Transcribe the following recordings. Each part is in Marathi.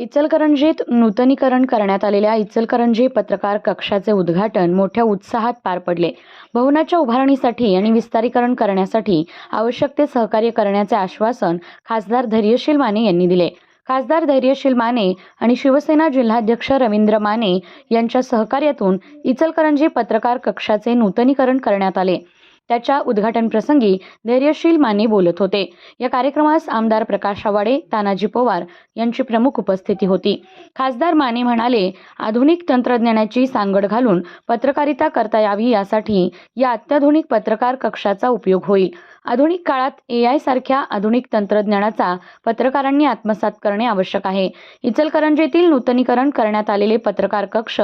इचलकरंजीत नूतनीकरण करण्यात आलेल्या इचलकरंजी पत्रकार कक्षाचे उद्घाटन मोठ्या उत्साहात पार पडले. भवनाच्या उभारणीसाठी आणि विस्तारीकरण करण्यासाठी आवश्यक ते सहकार्य करण्याचे आश्वासन खासदार धैर्यशील माने यांनी दिले. खासदार धैर्यशील माने आणि शिवसेना जिल्हाध्यक्ष रवींद्र माने यांच्या सहकार्यातून इचलकरंजी पत्रकार कक्षाचे नूतनीकरण करण्यात आले. त्याच्या उद्घाटनप्रसंगी धैर्यशील माने बोलत होते. या कार्यक्रमास आमदार प्रकाश आवाडे तानाजी पवार यांची प्रमुख उपस्थिती होती. खासदार माने म्हणाले आधुनिक तंत्रज्ञानाची सांगड घालून पत्रकारिता करता यावी यासाठी या अत्याधुनिक पत्रकार कक्षाचा उपयोग होईल. आधुनिक काळात ए आय सारख्या आधुनिक तंत्रज्ञानाचा पत्रकारांनी आत्मसात करणे आवश्यक आहे. इचलकरंजीतील नूतनीकरण करण्यात आलेले पत्रकार कक्ष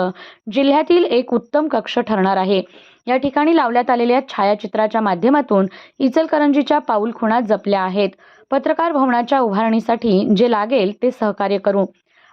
जिल्ह्यातील एक उत्तम कक्ष ठरणार आहे. या ठिकाणी लावण्यात आलेल्या छायाचित्राच्या माध्यमातून इचलकरंजीच्या पाऊलखुणा जपल्या आहेत. पत्रकार भवनाच्या उभारणीसाठी जे लागेल ते सहकार्य करू.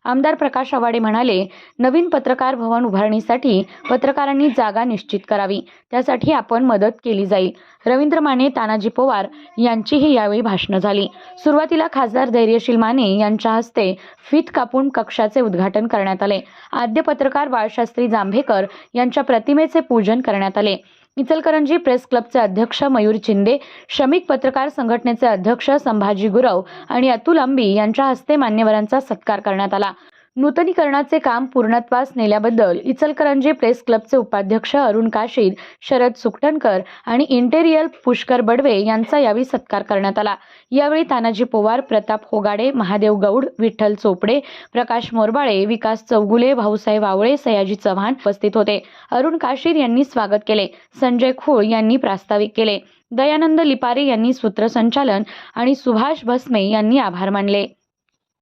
आमदार प्रकाश आवाडे म्हणाले नवीन पत्रकार भवन उभारणीसाठी पत्रकारांनी जागा निश्चित करावी. त्यासाठी आपण मदत केली जाईल. रवींद्र माने तानाजी पवार यांचीही यावेळी भाषणं झाली. सुरुवातीला खासदार धैर्यशील माने यांच्या हस्ते फीत कापून कक्षाचे उद्घाटन करण्यात आले. आद्य पत्रकार बाळशास्त्री जांभेकर यांच्या प्रतिमेचे पूजन करण्यात आले. इचलकरंजी प्रेस क्लबचे अध्यक्ष मयूर चिंदे श्रमिक पत्रकार संघटनेचे अध्यक्ष संभाजी गुरव आणि अतुल अंबी यांच्या हस्ते मान्यवरांचा सत्कार करण्यात आला. नूतनीकरणाचे काम पूर्णत्वास नेल्याबद्दल इचलकरंजी प्रेस क्लबचे उपाध्यक्ष अरुण काशीद शरद सुकटणकर आणि इंटेरियल पुष्कर बडवे यांचा यावेळी सत्कार करण्यात आला. यावेळी तानाजी पोवार प्रताप होगाडे महादेव गौड विठ्ठल चोपडे प्रकाश मोरबाळे विकास चौगुले भाऊसाहेब आवळे सयाजी चव्हाण उपस्थित होते. अरुण काशीद यांनी स्वागत केले. संजय खोळ यांनी प्रास्ताविक केले. दयानंद लिपारे यांनी सूत्रसंचालन आणि सुभाष भस्मे यांनी आभार मानले.